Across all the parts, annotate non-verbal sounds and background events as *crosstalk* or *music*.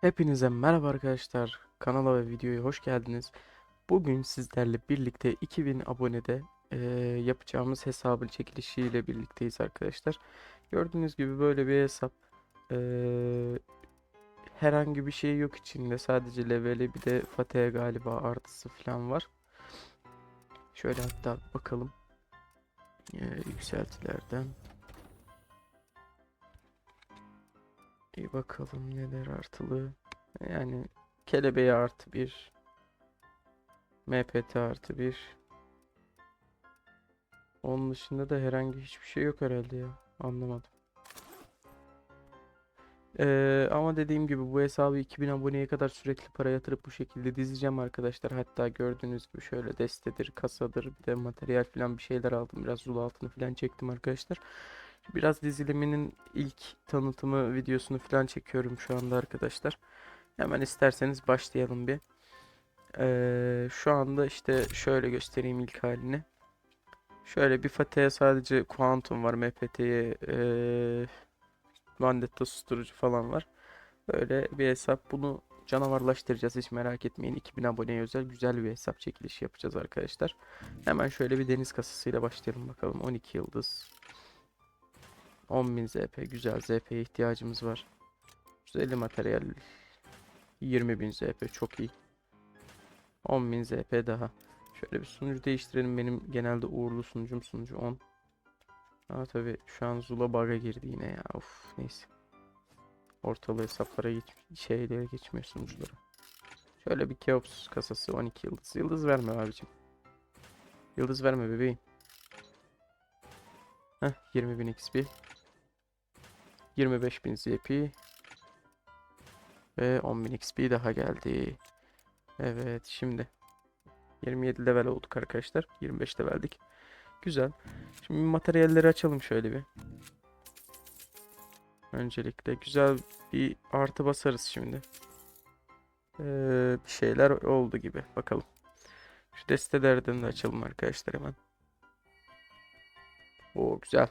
Hepinize merhaba arkadaşlar. Kanala ve videoya hoş geldiniz. Bugün sizlerle birlikte 2000 abonede eee, yapacağımız hesabın çekilişiyle birlikteyiz arkadaşlar. Gördüğünüz gibi böyle bir hesap. Eee, herhangi bir şey yok içinde. Sadece leveli bir de Fatih'e galiba artısı falan var. Şöyle hatta bakalım. Eee, yükseltilerden. Bir bakalım neler artılı. Yani kelebeği artı bir. MPT artı bir. Onun dışında da herhangi hiçbir şey yok herhalde ya. Anlamadım. Ee, ama dediğim gibi bu hesabı 2000 aboneye kadar sürekli para yatırıp bu şekilde dizeceğim arkadaşlar. Hatta gördüğünüz gibi şöyle destedir, kasadır, bir de materyal falan bir şeyler aldım. Biraz zul altını falan çektim arkadaşlar. Biraz diziliminin ilk tanıtımı videosunu falan çekiyorum şu anda arkadaşlar. Hemen isterseniz başlayalım bir. Ee, şu anda işte şöyle göstereyim ilk halini. Şöyle bir Fatih'e sadece Quantum var. MPT'ye ee, susturucu falan var. Böyle bir hesap. Bunu canavarlaştıracağız. Hiç merak etmeyin. 2000 aboneye özel güzel bir hesap çekilişi yapacağız arkadaşlar. Hemen şöyle bir deniz kasasıyla başlayalım bakalım. 12 yıldız. 10.000 ZP. Güzel ZP'ye ihtiyacımız var. 150 materyal. 20.000 ZP. Çok iyi. 10.000 ZP daha. Şöyle bir sunucu değiştirelim. Benim genelde uğurlu sunucum sunucu 10. Aa tabii şu an Zula bug'a girdi yine ya. Of neyse. Ortalığı hesaplara geç şeylere geçmiyor sunuculara. Şöyle bir Keops kasası 12 yıldız. Yıldız verme abicim. Yıldız verme bebeğim. Heh 20.000 XP. 25.000 ZP. Ve 10.000 XP daha geldi. Evet şimdi 27 level olduk arkadaşlar. 25 leveldik. Güzel. Şimdi materyalleri açalım şöyle bir. Öncelikle güzel bir artı basarız şimdi. Ee, bir şeyler oldu gibi. Bakalım. Şu destelerden de açalım arkadaşlar hemen. O güzel.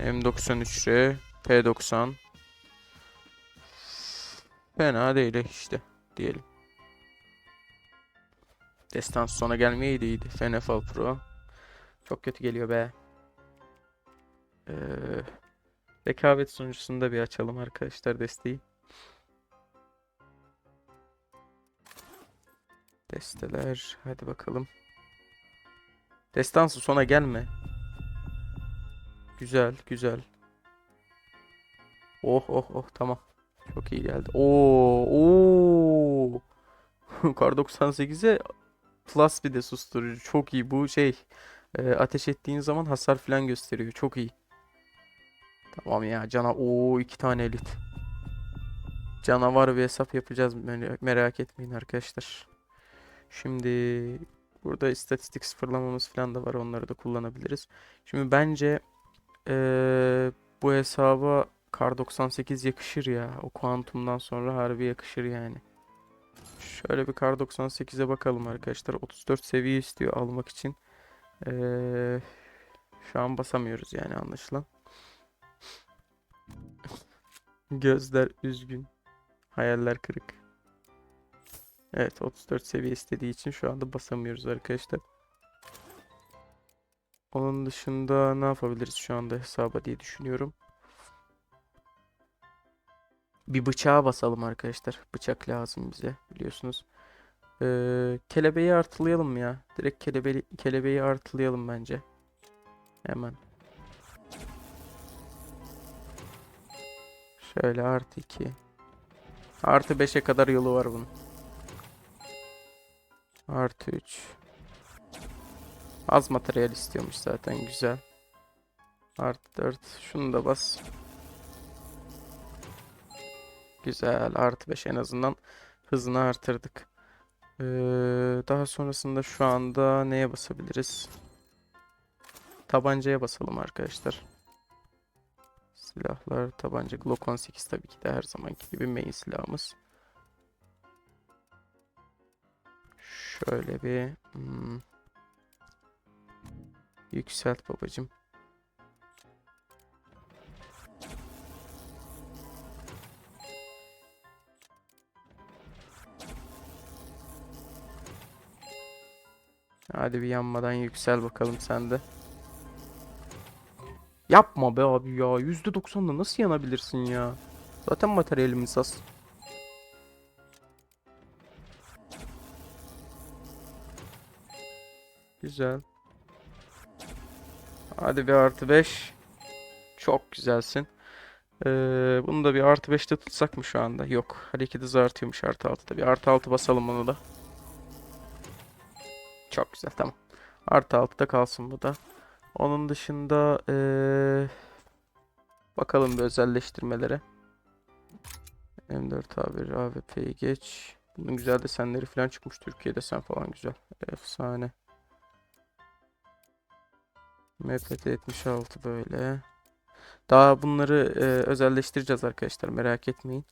M93R P90 Fena değil işte diyelim. Destan sona gelmeyeydi iyiydi. Fenefal Pro. Çok kötü geliyor be. Ee, rekabet sunucusunda bir açalım arkadaşlar desteği. Desteler. Hadi bakalım. Destansı sona gelme. Güzel, güzel. Oh oh oh tamam. Çok iyi geldi. Oo, oo. *laughs* Kar 98'e plus bir de susturucu. Çok iyi. Bu şey e, ateş ettiğin zaman hasar falan gösteriyor. Çok iyi. Tamam ya cana o iki tane elit. Canavar bir hesap yapacağız. Mer- Merak etmeyin arkadaşlar. Şimdi burada istatistik sıfırlamamız falan da var. Onları da kullanabiliriz. Şimdi bence e, bu hesaba Kar 98 yakışır ya. O kuantumdan sonra harbi yakışır yani. Şöyle bir Kar 98'e bakalım arkadaşlar. 34 seviye istiyor almak için. Ee, şu an basamıyoruz yani anlaşılan. *laughs* Gözler üzgün. Hayaller kırık. Evet 34 seviye istediği için şu anda basamıyoruz arkadaşlar. Onun dışında ne yapabiliriz şu anda hesaba diye düşünüyorum. Bir bıçağa basalım arkadaşlar. Bıçak lazım bize biliyorsunuz. Ee, kelebeği artılayalım ya. Direkt kelebeği, kelebeği artılayalım bence. Hemen. Şöyle artı 2. Artı 5'e kadar yolu var bunun. Artı 3. Az materyal istiyormuş zaten güzel. Artı 4. Şunu da bas. Güzel. Artı 5 en azından hızını artırdık. Ee, daha sonrasında şu anda neye basabiliriz? Tabancaya basalım arkadaşlar. Silahlar, tabanca. Glock 18 tabii ki de her zamanki gibi main silahımız. Şöyle bir hmm, Yükselt babacım. Hadi bir yanmadan yüksel bakalım sen de. Yapma be abi ya. %90'da nasıl yanabilirsin ya? Zaten materyalimiz az. Güzel. Hadi bir artı 5. Çok güzelsin. Ee, bunu da bir artı 5'te tutsak mı şu anda? Yok. Hareket hızı artıyormuş artı 6'da. Bir artı 6 basalım onu da. Çok güzel tamam. Artı 6'da kalsın bu da. Onun dışında ee, bakalım bir özelleştirmelere. M4 A1 AWP'yi geç. Bunun güzel desenleri falan çıkmış. Türkiye'de sen falan güzel. Efsane. MPT 76 böyle. Daha bunları e, özelleştireceğiz arkadaşlar merak etmeyin.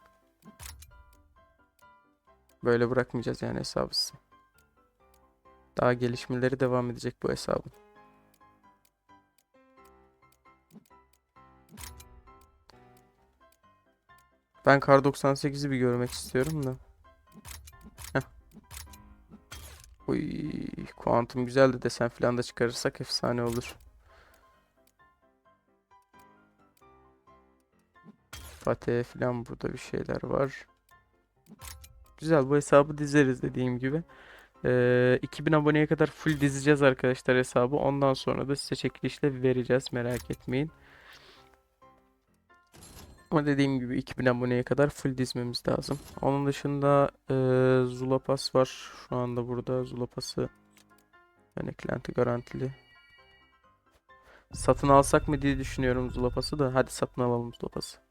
Böyle bırakmayacağız yani hesabı. Daha gelişmeleri devam edecek bu hesabın. Ben Kar 98'i bir görmek istiyorum da. Heh. Uy, kuantum güzel de desen falan da çıkarırsak efsane olur. Fatih falan burada bir şeyler var. Güzel bu hesabı dizeriz dediğim gibi. Ee, 2000 aboneye kadar full dizeceğiz arkadaşlar hesabı. Ondan sonra da size çekilişle vereceğiz merak etmeyin. Ama dediğim gibi 2000 aboneye kadar full dizmemiz lazım. Onun dışında ee, Zulapas var. Şu anda burada Zulapas'ı yani eklenti garantili. Satın alsak mı diye düşünüyorum Zulapas'ı da. Hadi satın alalım Zulapas'ı.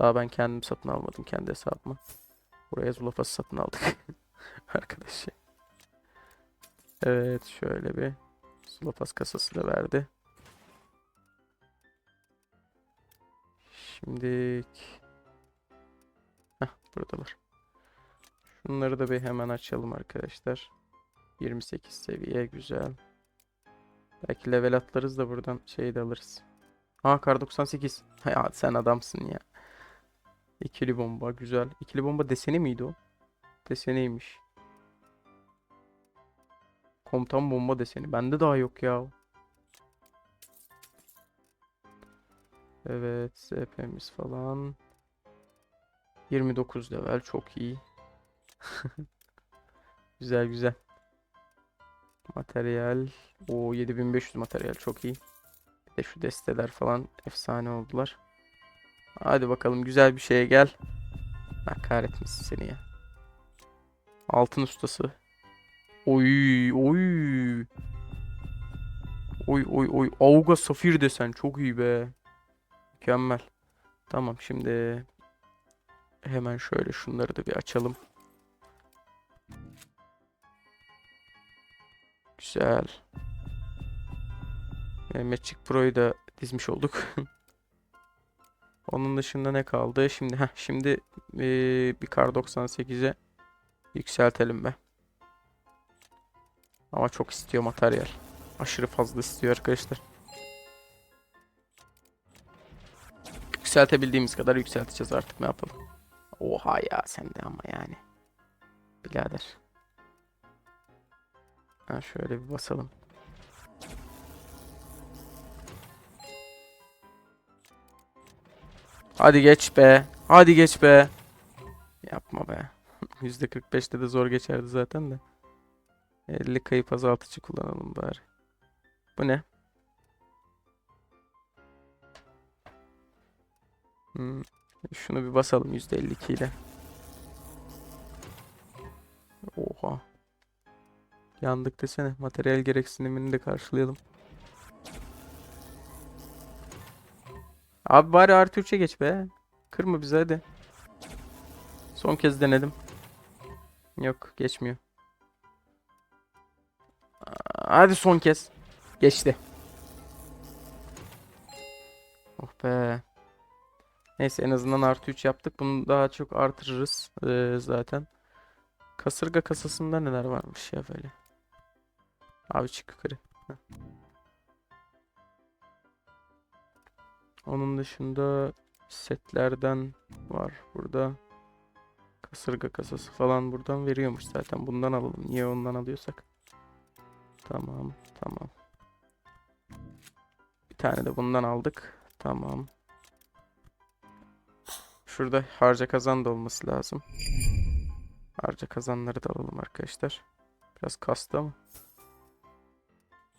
Daha ben kendim satın almadım kendi hesabıma. Buraya Zulapas'ı satın aldık. *laughs* Arkadaş. Evet şöyle bir Zulapas kasası da verdi. Şimdi Heh, buradalar. Şunları da bir hemen açalım arkadaşlar. 28 seviye güzel. Belki level atlarız da buradan şey de alırız. Aa kar 98. Ya sen adamsın ya. İkili bomba güzel. İkili bomba deseni miydi o? Deseniymiş. Komutan bomba deseni. Bende daha yok ya. Evet, SP'miz falan. 29 level çok iyi. *laughs* Güzel güzel. Materyal. O 7500 materyal çok iyi. Bir de şu desteler falan efsane oldular. Hadi bakalım güzel bir şeye gel. Ha, kahretmesin seni ya. Altın ustası. Oy oy. Oy oy oy. Auga safir desen çok iyi be. Mükemmel. Tamam şimdi hemen şöyle şunları da bir açalım. Güzel. Mehmetçik Pro'yu da dizmiş olduk. *laughs* Onun dışında ne kaldı? Şimdi heh, şimdi eee, bir kar 98'e yükseltelim be. Ama çok istiyor materyal. Aşırı fazla istiyor arkadaşlar. Yükseltebildiğimiz kadar yükselteceğiz artık ne yapalım. Oha ya sen de ama yani. Birader. Ha şöyle bir basalım. Hadi geç be. Hadi geç be. Yapma be. *laughs* %45'te de zor geçerdi zaten de. 50 kayıp azaltıcı kullanalım bari. Bu ne? Hmm. Şunu bir basalım %52 ile. Oha. Yandık desene. Materyal gereksinimini de karşılayalım. Abi bari artı 3'e geç be. Kırma bizi hadi. Son kez denedim. Yok geçmiyor. Hadi son kez. Geçti. Oh be. Neyse en azından artı 3 yaptık. Bunu daha çok artırırız ee, zaten. Kasırga kasasında neler varmış ya böyle. Abi çık yukarı. Heh. Onun dışında setlerden var burada. Kasırga kasası falan buradan veriyormuş zaten. Bundan alalım. Niye ondan alıyorsak. Tamam, tamam. Bir tane de bundan aldık. Tamam. Şurada harca kazan da olması lazım. Harca kazanları da alalım arkadaşlar. Biraz kastı ama.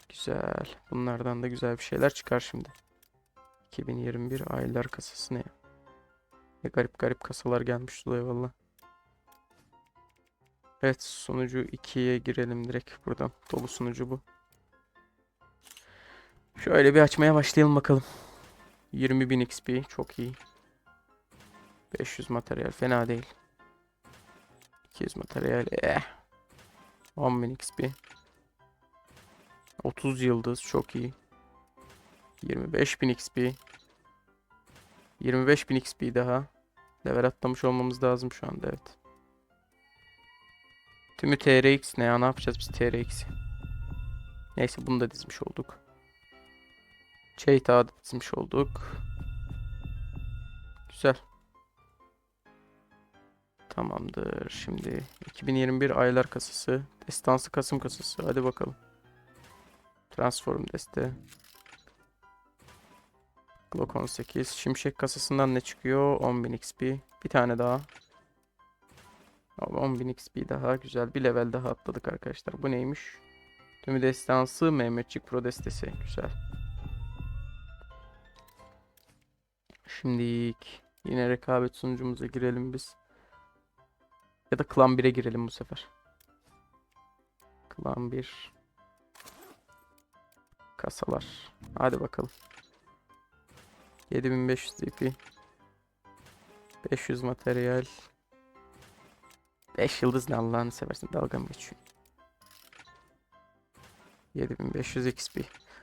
Güzel. Bunlardan da güzel bir şeyler çıkar şimdi. 2021 aylar kasası ne? Ne garip garip kasalar gelmiş Zula'ya valla. Evet sunucu 2'ye girelim direkt buradan. Dolu sunucu bu. Şöyle bir açmaya başlayalım bakalım. 20.000 XP çok iyi. 500 materyal fena değil. 200 materyal eh. 10.000 XP. 30 yıldız çok iyi. 25.000 XP. 25.000 XP daha. Level atlamış olmamız lazım şu anda evet. Tümü TRX ne ya ne yapacağız biz TRX'i? Neyse bunu da dizmiş olduk. Çeytağı da dizmiş olduk. Güzel. Tamamdır. Şimdi 2021 aylar kasası. Destansı Kasım kasası. Hadi bakalım. Transform deste. Glock 18. Şimşek kasasından ne çıkıyor? 10.000 XP. Bir tane daha. Abi 10.000 XP daha. Güzel. Bir level daha atladık arkadaşlar. Bu neymiş? Tümü destansı Mehmetçik Pro destesi. Güzel. Şimdi yine rekabet sunucumuza girelim biz. Ya da Klan 1'e girelim bu sefer. Klan 1. Kasalar. Hadi bakalım. 7500 DP. 500 materyal. 5 yıldız ne Allah'ını seversin dalga geçiyor? 7500 XP.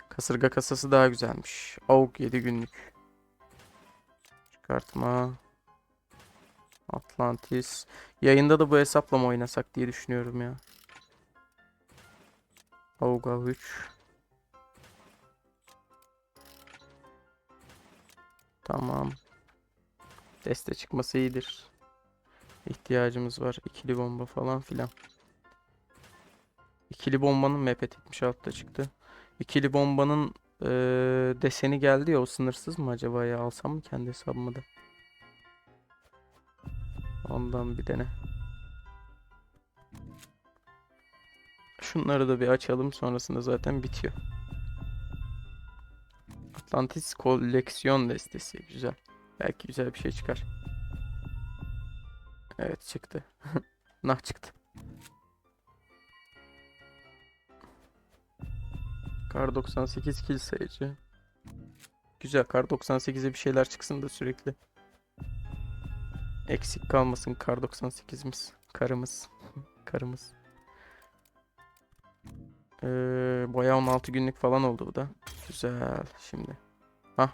Kasırga kasası daha güzelmiş. AUG 7 günlük. Çıkartma. Atlantis. Yayında da bu hesapla oynasak diye düşünüyorum ya. AUG 3. Tamam. Deste çıkması iyidir. İhtiyacımız var. İkili bomba falan filan. İkili bombanın MP 76'da çıktı. İkili bombanın eee, deseni geldi ya o sınırsız mı acaba ya alsam mı kendi hesabıma da? Ondan bir dene. Şunları da bir açalım sonrasında zaten bitiyor. Atlantis koleksiyon destesi güzel. Belki güzel bir şey çıkar. Evet çıktı. *laughs* Nah çıktı. Kar 98 kill sayıcı. Güzel kar 98'e bir şeyler çıksın da sürekli. Eksik kalmasın kar 98'imiz. Karımız. *laughs* Karımız. Ee, boya 16 günlük falan oldu bu da. Güzel şimdi. Hah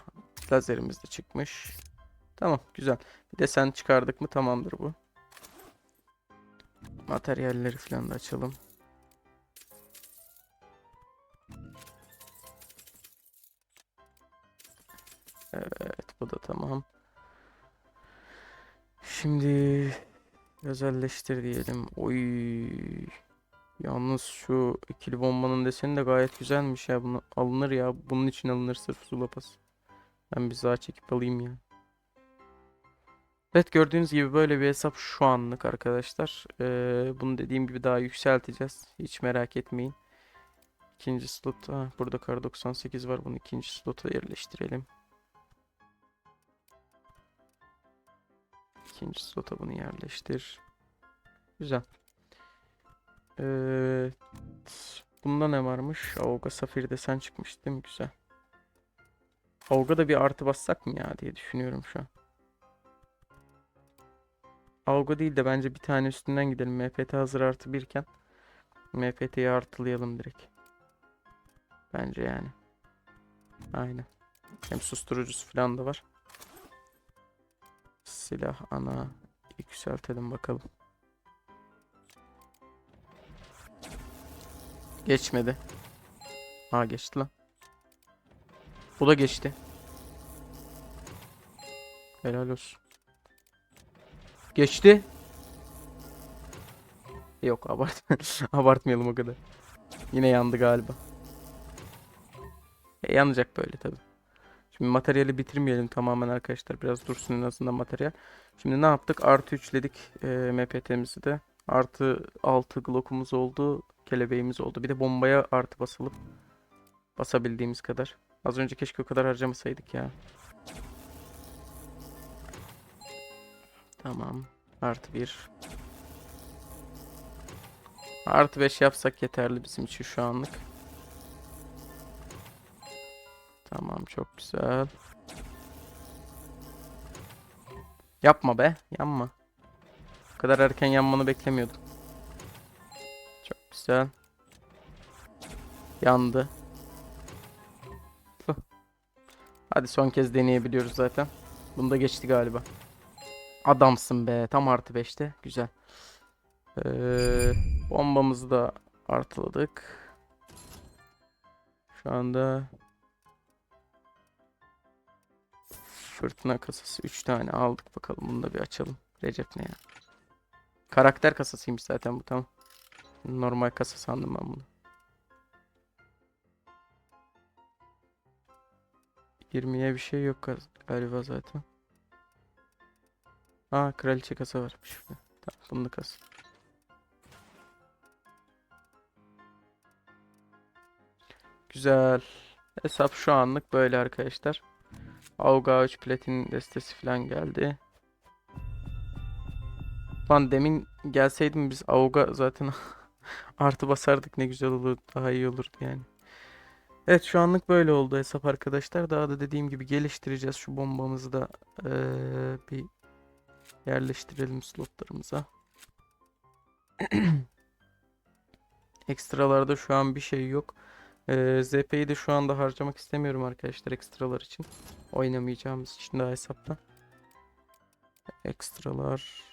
lazerimiz de çıkmış. Tamam güzel. Bir de sen çıkardık mı tamamdır bu. Materyalleri falan da açalım. Evet bu da tamam. Şimdi özelleştir diyelim. Oy. Yalnız şu ikili bombanın deseni de gayet güzelmiş ya. Bunu alınır ya. Bunun için alınır sırf Zulapas. Ben bir daha çekip alayım ya. Evet gördüğünüz gibi böyle bir hesap şu anlık arkadaşlar. Ee, bunu dediğim gibi daha yükselteceğiz. Hiç merak etmeyin. İkinci slot. Ha, burada kar 98 var. Bunu ikinci slota yerleştirelim. İkinci slota bunu yerleştir. Güzel. Evet. Bunda ne varmış? Avga Safir desen çıkmış değil mi? Güzel. Avga da bir artı bassak mı ya diye düşünüyorum şu an. Avga değil de bence bir tane üstünden gidelim. MPT hazır artı birken. MPT'yi artılayalım direkt. Bence yani. Aynen. Hem susturucusu falan da var. Silah ana yükseltelim bakalım. Geçmedi. Aa geçti lan. Bu da geçti. Helal olsun. Geçti. Yok abart *laughs* abartmayalım o kadar. Yine yandı galiba. E, yanacak böyle tabi. Şimdi materyali bitirmeyelim tamamen arkadaşlar. Biraz dursun en azından materyal. Şimdi ne yaptık? Artı 3'ledik e, MPT'mizi de. Artı 6 Glock'umuz oldu. Kelebeğimiz oldu. Bir de bombaya artı basalım. Basabildiğimiz kadar. Az önce keşke o kadar harcamasaydık ya. Tamam. Artı 1. Artı 5 yapsak yeterli bizim için şu anlık. Tamam çok güzel. Yapma be. Yanma. Bu kadar erken yanmanı beklemiyordum. Çok güzel. Yandı. Hadi son kez deneyebiliyoruz zaten. Bunda geçti galiba. Adamsın be. Tam artı 5'te. Güzel. Ee, bombamızı da artıladık. Şu anda fırtına kasası 3 tane aldık bakalım. Bunu da bir açalım. Recep ne ya? Karakter kasasıymış zaten bu tamam. Normal kasa sandım ben bunu. 20'ye bir şey yok galiba zaten. Aa kraliçe kasa varmış. Tamam bunu kas. Güzel. Hesap şu anlık böyle arkadaşlar. Auga 3 platin destesi falan geldi. Lan demin gelseydim biz Auga zaten *laughs* artı basardık ne güzel olur daha iyi olurdu yani. Evet şu anlık böyle oldu hesap arkadaşlar. Daha da dediğim gibi geliştireceğiz şu bombamızı da eee, bir yerleştirelim slotlarımıza. *clears throat* Ekstralarda şu an bir şey yok. Ee, ZP'yi de şu anda harcamak istemiyorum arkadaşlar ekstralar için. Oynamayacağımız için daha hesapta. Ekstralar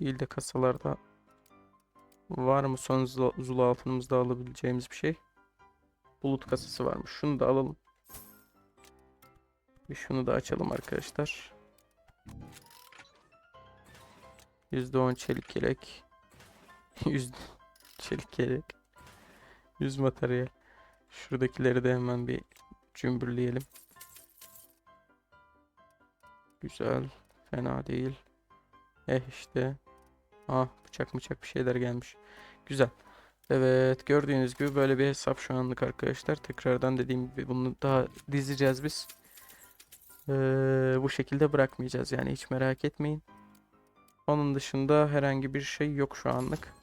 değil de kasalarda var mı son zula, zula altınımızda alabileceğimiz bir şey? Bulut kasası varmış. Şunu da alalım. Bir şunu da açalım arkadaşlar. %10 çelik yelek. *laughs* 100 çelik yelek. 100 materyal. Şuradakileri de hemen bir cümbürleyelim. Güzel. Fena değil. Eh işte. Ah bıçak bıçak bir şeyler gelmiş. Güzel. Evet gördüğünüz gibi böyle bir hesap şu anlık arkadaşlar. Tekrardan dediğim gibi bunu daha dizeceğiz biz. Ee, bu şekilde bırakmayacağız yani hiç merak etmeyin. Onun dışında herhangi bir şey yok şu anlık.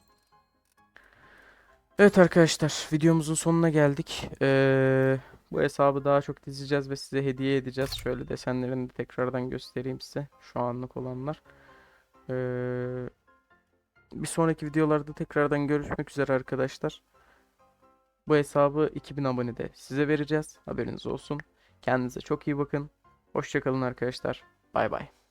Evet arkadaşlar videomuzun sonuna geldik. Ee, bu hesabı daha çok dizeceğiz ve size hediye edeceğiz. Şöyle desenlerini de tekrardan göstereyim size. Şu anlık olanlar. Ee, bir sonraki videolarda tekrardan görüşmek üzere arkadaşlar. Bu hesabı 2000 abonede size vereceğiz. Haberiniz olsun. Kendinize çok iyi bakın. Hoşçakalın arkadaşlar. Bay bay.